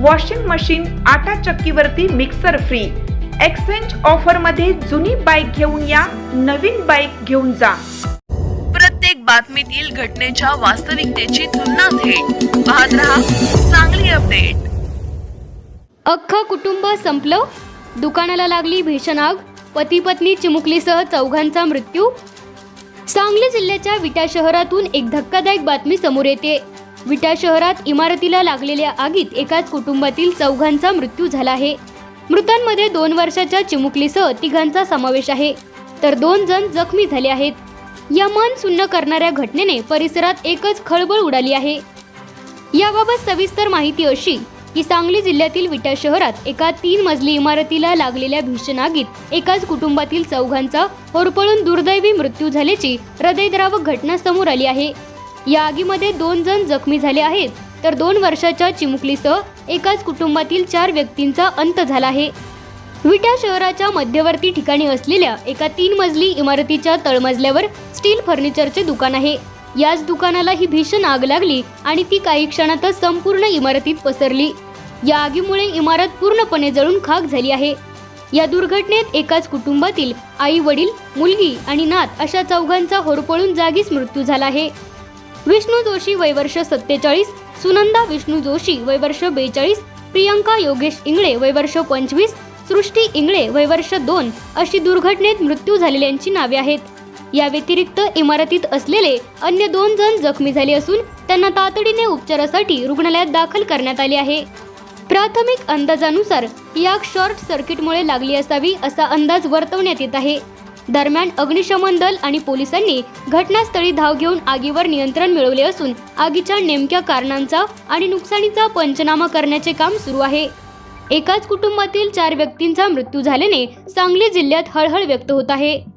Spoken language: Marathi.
वॉशिंग मशीन आटा चक्कीवरती मिक्सर फ्री एक्सचेंज ऑफरमध्ये जुनी बाईक घेऊन या नवीन बाईक घेऊन जा. प्रत्येक बातमीतील घटनेच्या वास्तविकतेची तुलना थेट. पाहत रहा चांगली अपडेट अख्खं कुटुंब संपलं. दुकानाला लागली भीषण आग. पती पत्नी चिमुकलीसह चौघांचा मृत्यू. सांगली जिल्ह्याच्या विटा शहरातून एक धक्कादायक बातमी समोर येते. विटा शहरात इमारतीला लागलेल्या आगीत एकाच कुटुंबातील चौघांचा मृत्यू झाला आहे. मृतांमध्ये दोन वर्षाच्या चिमुकलीसह तिघांचा समावेश आहे. तर दोन जण जखमी झाले आहेत. या मन सुन्न करणाऱ्या घटनेने परिसरात एकच खळबळ उडाली आहे. याबाबत सविस्तर माहिती अशी की सांगली जिल्ह्यातील विटा शहरात एका तीन मजली इमारतीला लागलेल्या भीषण आगीत एकाच कुटुंबातील चौघांचा होरपळून दुर्दैवी मृत्यू झाल्याची हृदयद्रावक घटना समोर आली आहे. या आगीमध्ये दोन जण जखमी झाले आहेत. तर दोन वर्षाच्या चिमुकलीसह एकाच कुटुंबातील चार व्यक्तींचा अंत झाला आहे. विटा शहराच्या मध्यवर्ती ठिकाणी असलेल्या एका तीन मजली इमारतीच्या तळमजल्यावर स्टील फर्निचरचे दुकान आहे. याच दुकानाला ही भीषण आग लागली आणि ती काही क्षणातच संपूर्ण इमारतीत पसरली. या आगीमुळे इमारत पूर्णपणे जळून खाक झाली आहे. या दुर्घटनेत एकाच कुटुंबातील आई वडील मुलगी आणि नात अशा चौघांचा होरपळून जागीच मृत्यू झाला आहे. विष्णू जोशी वयवर्ष सत्तेचाळीस सुनंदा विष्णू जोशी वयवर्ष बेचाळीस प्रियंका योगेश इंगळे वयवर्ष पंचवीस सृष्टी इंगळे वयवर्ष दोन अशी दुर्घटनेत मृत्यू झालेल्यांची नावे आहेत. या व्यतिरिक्त इमारतीत असलेले अन्य दोन जण जखमी झाले असून त्यांना तातडीने उपचारासाठी रुग्णालयात दाखल करण्यात आले आहे. प्राथमिक अंदाजानुसार या शॉर्ट सर्किटमुळे लागली असावी असा अंदाज वर्तवण्यात येत आहे. दरम्यान अग्निशमन दल आणि पोलिसांनी घटनास्थळी धाव घेऊन आगीवर नियंत्रण मिळवले असून आगीच्या नेमक्या कारणांचा आणि नुकसानीचा पंचनामा करण्याचे काम सुरू आहे. एकाच कुटुंबातील चार व्यक्तींचा मृत्यू झाल्याने सांगली जिल्ह्यात हळहळ व्यक्त होत आहे.